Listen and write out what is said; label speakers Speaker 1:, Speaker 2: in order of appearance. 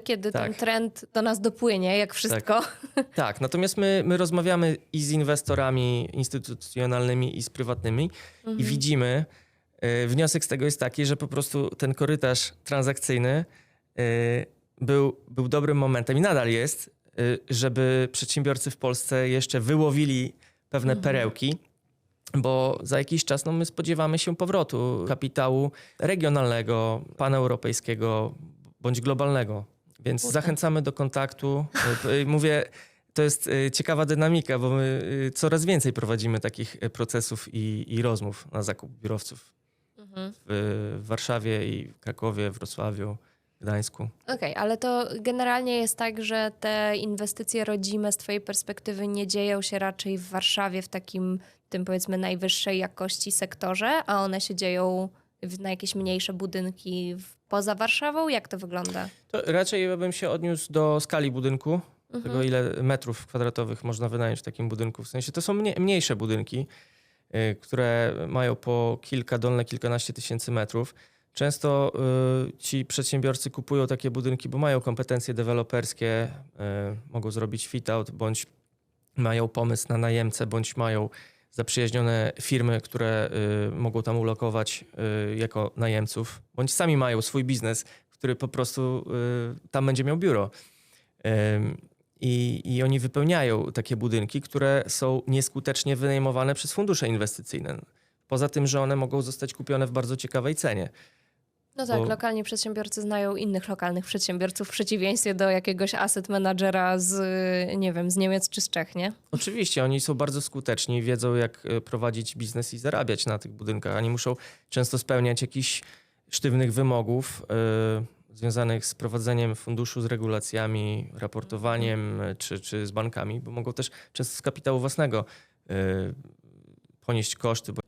Speaker 1: kiedy ten
Speaker 2: Tak.
Speaker 1: trend do nas dopłynie, jak wszystko.
Speaker 2: Tak, natomiast my, my rozmawiamy i z inwestorami instytucjonalnymi, i z prywatnymi
Speaker 1: Mhm.
Speaker 2: i widzimy, y, wniosek z tego jest taki, że po prostu ten korytarz transakcyjny y, był, był dobrym momentem i nadal jest, y, żeby przedsiębiorcy w Polsce jeszcze wyłowili pewne
Speaker 1: Mhm.
Speaker 2: perełki, bo za jakiś czas no, my spodziewamy się powrotu kapitału regionalnego, paneuropejskiego bądź globalnego. Więc
Speaker 1: Kurde.
Speaker 2: zachęcamy do kontaktu. Y, y, Mówię, to jest y, ciekawa dynamika, bo my coraz więcej prowadzimy takich procesów i, i rozmów na zakup biurowców
Speaker 1: Mhm.
Speaker 2: w, w Warszawie i w Krakowie, Wrocławiu, Gdańsku.
Speaker 1: Okej, ale to generalnie jest tak, że te inwestycje rodzime z twojej perspektywy nie dzieją się raczej w Warszawie w takim, tym powiedzmy najwyższej jakości sektorze, a one się dzieją na jakieś mniejsze budynki poza Warszawą? Jak to wygląda?
Speaker 2: To raczej bym się odniósł do skali budynku,
Speaker 1: Mhm.
Speaker 2: tego ile metrów kwadratowych można wynająć w takim budynku. W sensie to są mnie, mniejsze budynki, y, które mają po kilka, dolne kilkanaście tysięcy metrów. Często y, ci przedsiębiorcy kupują takie budynki, bo mają kompetencje deweloperskie, y, mogą zrobić fit-out, bądź mają pomysł na najemcę, bądź mają zaprzyjaźnione firmy, które y, mogą tam ulokować y, jako najemców, bądź sami mają swój biznes, który po prostu y, tam będzie miał biuro. I, I oni wypełniają takie budynki, które są nieskutecznie wynajmowane przez fundusze inwestycyjne. Poza tym, że one mogą zostać kupione w bardzo ciekawej cenie.
Speaker 1: No tak,
Speaker 2: Bo-
Speaker 1: lokalni przedsiębiorcy znają innych lokalnych przedsiębiorców w przeciwieństwie do jakiegoś asset managera z, nie wiem, z Niemiec czy z Czech, nie?
Speaker 2: Oczywiście, oni są bardzo skuteczni, wiedzą jak e, prowadzić biznes i zarabiać na tych budynkach. Oni muszą często spełniać jakichś sztywnych wymogów e, związanych z prowadzeniem funduszu, z regulacjami, raportowaniem e, czy, czy z bankami, bo mogą też często z kapitału własnego e, ponieść koszty, bo